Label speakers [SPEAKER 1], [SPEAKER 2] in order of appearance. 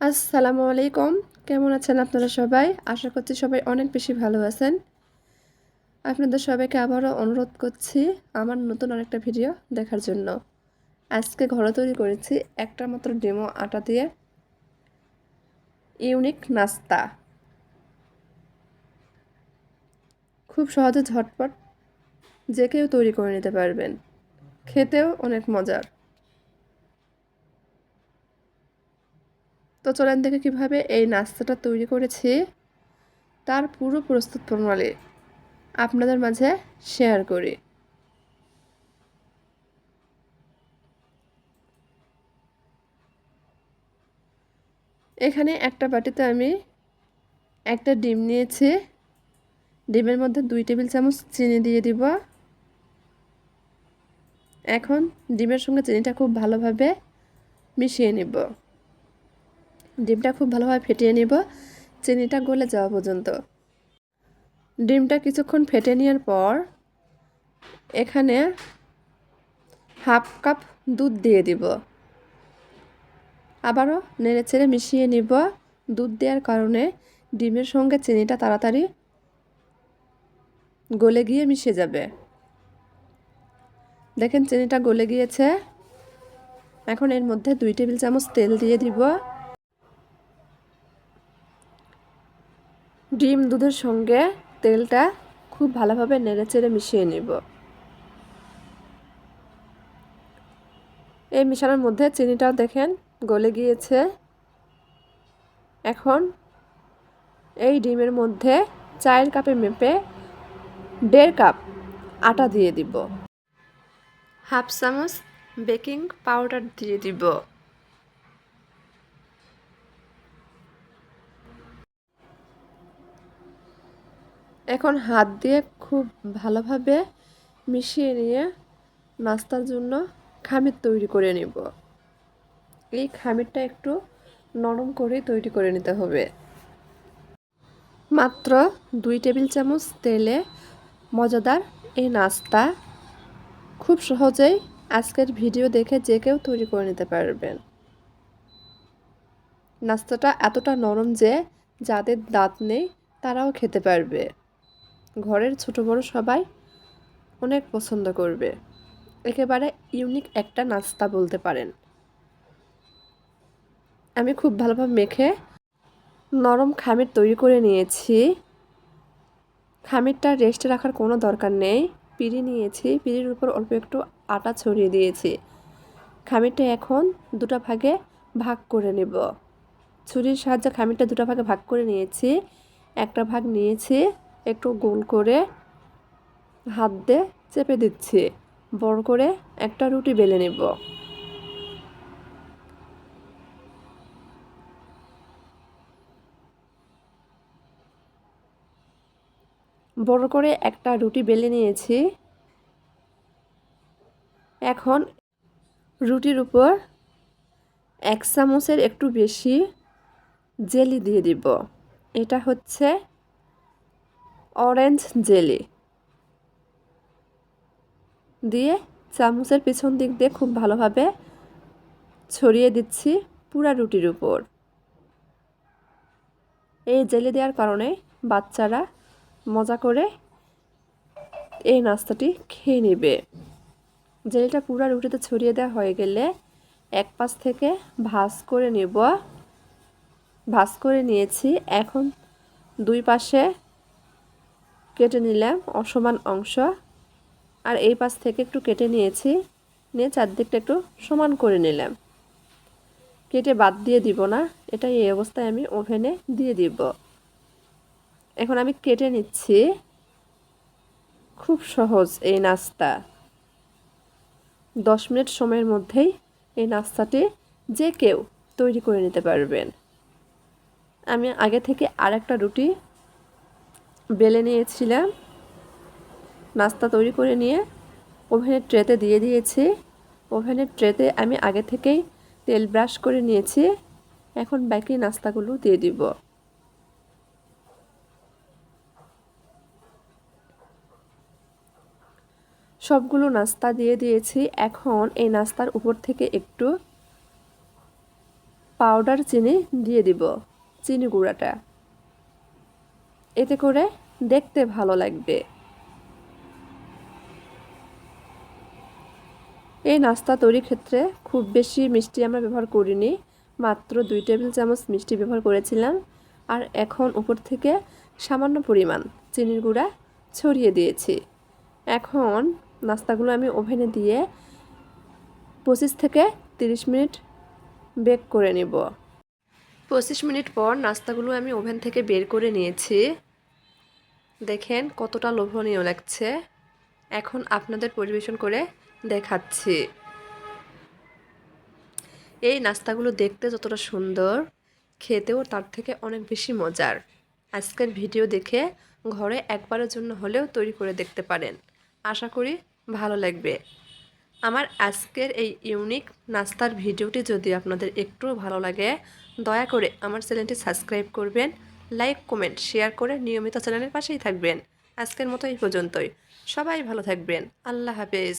[SPEAKER 1] আসসালামু আলাইকুম। কেমন আছেন আপনারা সবাই? আশা করছি সবাই অনেক বেশি ভালো আছেন। আপনাদের সবাইকে আবারও অনুরোধ করছি আমার নতুন আরেকটা ভিডিও দেখার জন্য। আজকে ঘরে তৈরি করেছি একটা মাত্র ডিমো আটা দিয়ে ইউনিক নাস্তা। খুব সহজে ঝটপট যে কেউ তৈরি করে নিতে পারবেন। খেতেও অনেক মজার। তো চলেন দেখে কীভাবে এই নাস্তাটা তৈরি করেছি। তার পুরো প্রস্তুত প্রণালী আপনাদের মাঝে শেয়ার করি। এখানে একটা বাটিতে আমি একটা ডিম নিয়েছি। ডিমের মধ্যে দুই টেবিল চামচ চিনি দিয়ে দিব। এখন ডিমের সঙ্গে চিনিটা খুব ভালোভাবে মিশিয়ে নিব। ডিমটা খুব ভালোভাবে ফেটিয়ে নিব। চিনিটা গলে যাওয়া পর্যন্ত। ডিমটা কিছুক্ষণ ফেটে নেওয়ার পর এখানে হাফ কাপ দুধ দিয়ে দিব। আবারও নেড়ে ছেড়ে মিশিয়ে নিব। দুধ দেওয়ার কারণে ডিমের সঙ্গে চিনিটা তাড়াতাড়ি গলে গিয়ে মিশে যাবে। দেখেন, চিনিটা গলে গিয়েছে। এখন এর মধ্যে দুই টেবিল চামচ তেল দিয়ে দিব। ডিম দুধের সঙ্গে তেলটা খুব ভালোভাবে নেড়েচেড়ে মিশিয়ে নিব। এই মিশানোর মধ্যে চিনিটাও দেখেন গলে গিয়েছে। এখন এই ডিমের মধ্যে চায়ের কাপে মেপে দেড় কাপ আটা দিয়ে দিব। হাফ চামচ বেকিং পাউডার দিয়ে দিব। এখন হাত দিয়ে খুব ভালোভাবে মিশিয়ে নিয়ে নাস্তার জন্য খামির তৈরি করে নিব। এই খামিরটা একটু নরম করে তৈরি করে নিতে হবে। মাত্র দুই টেবিল চামচ তেলে মজাদার এই নাস্তা খুব সহজেই আজকের ভিডিও দেখে যে কেউ তৈরি করে নিতে পারবেন। নাস্তাটা এতটা নরম যে যাদের দাঁত নেই তারাও খেতে পারবে। ঘরের ছোট বড় সবাই অনেক পছন্দ করবে। একেবারে ইউনিক একটা নাস্তা বলতে পারেন। আমি খুব ভালোভাবে মেখে নরম খামির তৈরি করে নিয়েছি। খামিরটা রেস্টে রাখার কোনো দরকার নেই। পিড়ি নিয়েছি, পিড়ির উপর অল্প একটু আটা ছড়িয়ে দিয়েছি। খামিরটা এখন দুটো ভাগে ভাগ করে নেব। ছুরির সাহায্যে খামিরটা দুটো ভাগে ভাগ করে নিয়েছি। একটা ভাগ নিয়েছি। একটু গোল করে হাত দিয়ে চেপে দিচ্ছি। বড় করে একটা রুটি বেলে নেব। বড় করে একটা রুটি বেলে নিয়েছি। এখন রুটির উপর এক চামচের একটু বেশি জেলি দিয়ে দিব। এটা হচ্ছে অরেঞ্জ জেলি। দিয়ে চামচের পিছন দিক দিয়ে খুব ভালোভাবে ছড়িয়ে দিচ্ছি পুরা রুটির উপর। এই জেলি দেওয়ার কারণে বাচ্চারা মজা করে এই নাস্তাটি খেয়ে নেবে। জেলিটা পুরা রুটিতে ছড়িয়ে দেওয়া হয়ে গেলে এক পাশ থেকে ভাজ করে নেব। ভাজ করে নিয়েছি। এখন দুই পাশে কেটে নিলাম অসমান অংশ। আর এই পাশ থেকে একটু কেটে নিয়েছি, নিয়ে চারদিকটা একটু সমান করে নিলাম। কেটে বাদ দিয়ে দিব না এটা এই অবস্থায় আমি ওভেনে দিয়ে দিব। এখন আমি কেটে নিচ্ছি। খুব সহজ এই নাস্তা। দশ মিনিট সময়ের মধ্যেই এই নাস্তাটি যে কেউ তৈরি করে নিতে পারবেন। আমি আগে থেকে আর একটা রুটি বেলে নিয়েছিলাম। নাস্তা তৈরি করে নিয়ে ওভেনের ট্রেতে দিয়ে দিয়েছি। ওভেনের ট্রেতে আমি আগে থেকেই তেল ব্রাশ করে নিয়েছি। এখন বাকি নাস্তাগুলো দিয়ে দিব। সবগুলো নাস্তা দিয়ে দিয়েছি। এখন এই নাস্তার উপর থেকে একটু পাউডার, চিনি দিয়ে দিব, চিনি গুঁড়াটা। এতে করে দেখতে ভালো লাগবে। এই নাস্তা তৈরির ক্ষেত্রে খুব বেশি মিষ্টি আমরা ব্যবহার করিনি, মাত্র দুই টেবিল চামচ মিষ্টি ব্যবহার করেছিলাম। আর এখন উপর থেকে সামান্য পরিমাণ চিনির গুঁড়া ছড়িয়ে দিয়েছি। এখন নাস্তাগুলো আমি ওভেনে দিয়ে পঁচিশ থেকে তিরিশ মিনিট বেক করে নিব। পঁচিশ মিনিট পর নাস্তাগুলো আমি ওভেন থেকে বের করে নিয়েছি। দেখেন কতটা লোভনীয় লাগছে। এখন আপনাদের পরিবেশন করে দেখাচ্ছি। এই নাস্তাগুলো দেখতে যতটা সুন্দর, খেতেও তার থেকে অনেক বেশি মজার। আজকের ভিডিও দেখে ঘরে একবারের জন্য হলেও তৈরি করে দেখতে পারেন। আশা করি ভালো লাগবে। আমার আজকের এই ইউনিক নাস্তার ভিডিওটি যদি আপনাদের একটু ভালো লাগে, দয়া করে আমার চ্যানেলটি সাবস্ক্রাইব করবেন লাইক কমেন্ট শেয়ার করে নিয়মিত চ্যানেলের পাশেই থাকবেন। আজকের মতো এই পর্যন্তই। সবাই ভালো থাকবেন। আল্লাহ হাফেজ।